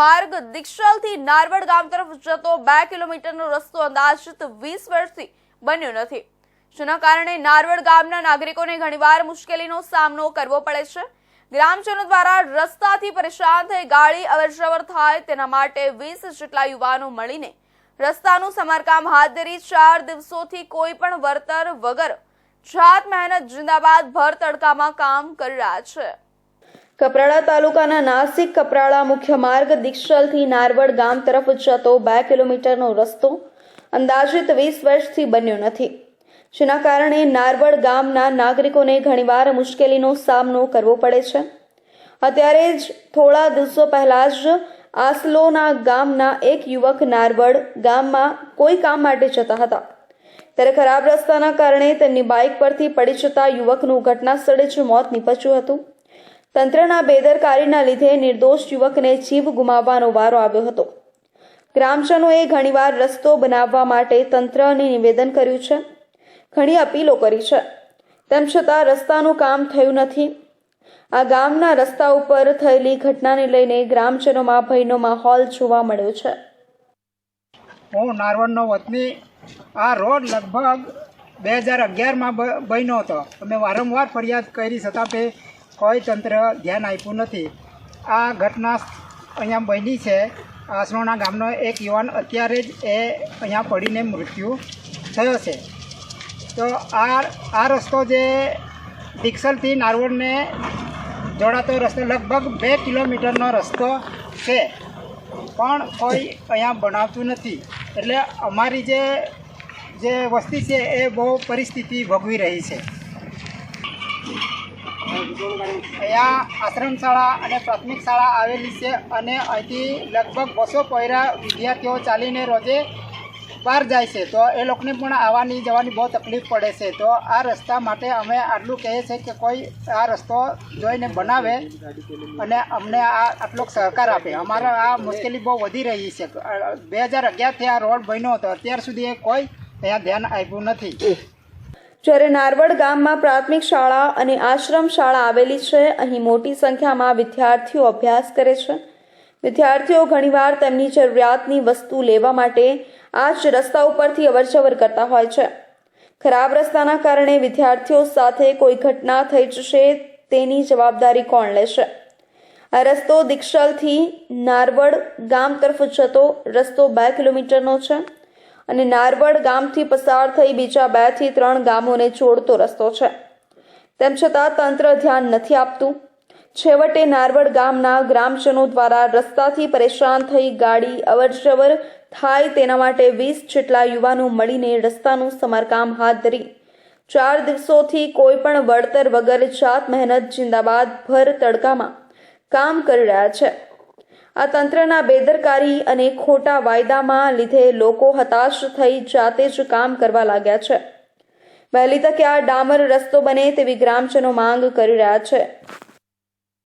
માર્ગ દીક્ષલથી નારવડ ગામ તરફ જતો બે કિલોમીટરનો રસ્તો અંદાજિત વીસ વર્ષથી બન્યો નથી. જેના કારણે નારવડ ગામના નાગરિકોને ઘણીવાર મુશ્કેલીનો સામનો કરવો પડે છે. ગ્રામજનો દ્વારા રસ્તાથી પરેશાન થઈ ગાડી અવરજવર થાય તેના માટે વીસ જેટલા યુવાનો મળીને રસ્તાનું સમારકામ હાથ ધરી ચાર દિવસોથી કોઈ પણ વળતર વગર જાત મહેનત, જિંદાબાદ ભર તડકામાં કામ કરી રહ્યા છે. કપરાડા તાલુકાના નાસિક કપરાડા મુખ્ય માર્ગ દીક્ષલથી નારવડ ગામ તરફ જતો બે કિલોમીટરનો રસ્તો અંદાજિત વીસ વર્ષથી બન્યો નથી. જેના કારણે નારવડ ગામના નાગરિકોને ઘણીવાર મુશ્કેલીનો સામનો કરવો પડે છે. અત્યારે જ થોડા દિવસો પહેલા જ આસલોના ગામના એક યુવક નારવડ ગામમાં કોઈ કામ માટે જતા હતા. ત્યારે ખરાબ રસ્તાના કારણે તેમની બાઇક પરથી પડી જતા યુવકનું ઘટના સ્થળે જ મોત નીપજ્યું હતું. તંત્રના બેદરકારીના લીધે નિર્દોષ યુવકને જીવ ગુમાવવાનો વારો આવ્યો હતો. ગ્રામજનોએ ઘણીવાર રસ્તો બનાવવા માટે તંત્રને નિવેદન કર્યું છે. ઘણી અપીલો કરી છે. તેમ છતાં રસ્તાનું કામ થયું નથી. આ ગામના રસ્તા ઉપર થયેલી ઘટનાને લઈને ગ્રામજનોમાં ભયનો માહોલ જોવા મળ્યો છે. હું નારવણનો વતની આ રોડ લગભગ બે હજાર અગિયારમાં બન્યો હતો. અમે વારંવાર ફરિયાદ કરી છતાં તે કોઈ તંત્ર ધ્યાન આપ્યું નથી. આ ઘટના અહીંયા બની છે. આસરોણા ગામનો એક યુવાન અત્યારે જ એ અહીંયા પડીને મૃત્યુ થયો છે. તો આ આ રસ્તો જે દીક્ષલથી નારવડને જોડાતો રસ્તો લગભગ બે કિલોમીટરનો રસ્તો છે. પણ કોઈ અહીંયા બનાવતું નથી. એટલે અમારી જે જે વસ્તી છે એ બહુ પરિસ્થિતિ ભોગવી રહી છે. અહીંયા આશ્રમ શાળા અને પ્રાથમિક શાળા આવેલી છે અને અહીંથી લગભગ બસો પોયરા વિદ્યાર્થીઓ ચાલીને રોજે બહાર જાય છે. તો એ લોકોને પણ આવવાની જવાની બહુ તકલીફ પડે છે. તો આ રસ્તા માટે અમે આટલું કહીએ છીએ કે કોઈ આ રસ્તો જોઈને બનાવે અને અમને આ આટલો સહકાર આપે. અમારા આ મુશ્કેલી બહુ વધી રહી છે. બે હજાર અગિયારથી આ રોડ બન્યો હતો. અત્યાર સુધી એ કોઈ અહીંયા ધ્યાન આપ્યું નથી. જ્યારે નારવડ ગામમાં પ્રાથમિક શાળા અને આશ્રમ શાળા આવેલી છે, અહીં મોટી સંખ્યામાં વિદ્યાર્થીઓ અભ્યાસ કરે છે. વિદ્યાર્થીઓ ઘણીવાર તેમની જરૂરિયાતની વસ્તુ લેવા માટે આ જ રસ્તા ઉપરથી અવરજવર કરતા હોય છે. ખરાબ રસ્તાના કારણે વિદ્યાર્થીઓ સાથે કોઈ ઘટના થઈ જશે તેની જવાબદારી કોણ લેશે? આ રસ્તો દીક્ષલથી નારવડ ગામ તરફ જતો રસ્તો બે કિલોમીટરનો છે. અને નારવડ ગામથી પસાર થઈ બીજા બેથી ત્રણ ગામોને જોડતો રસ્તો છે. તેમ છતાં તંત્ર ધ્યાન નથી આપતું. છેવટે નારવડ ગામના ગ્રામજનો દ્વારા રસ્તાથી પરેશાન થઈ ગાડી અવરજવર થાય તેના માટે વીસ જેટલા યુવાનો મળીને રસ્તાનું સમારકામ હાથ ધરી. ચાર દિવસોથી કોઈ પણ વળતર વગર જાત મહેનત જિંદાબાદ ભર તડકામાં કામ કરી રહ્યા છે. આ તંત્રના બેદરકારી અને ખોટા વાયદામાં લીધે લોકો હતાશ થઈ જાતે જ કામ કરવા લાગ્યા છે. વહેલી તકે આ ડામર રસ્તો બને તેવી ગ્રામજનો માંગ કરી રહ્યા છે.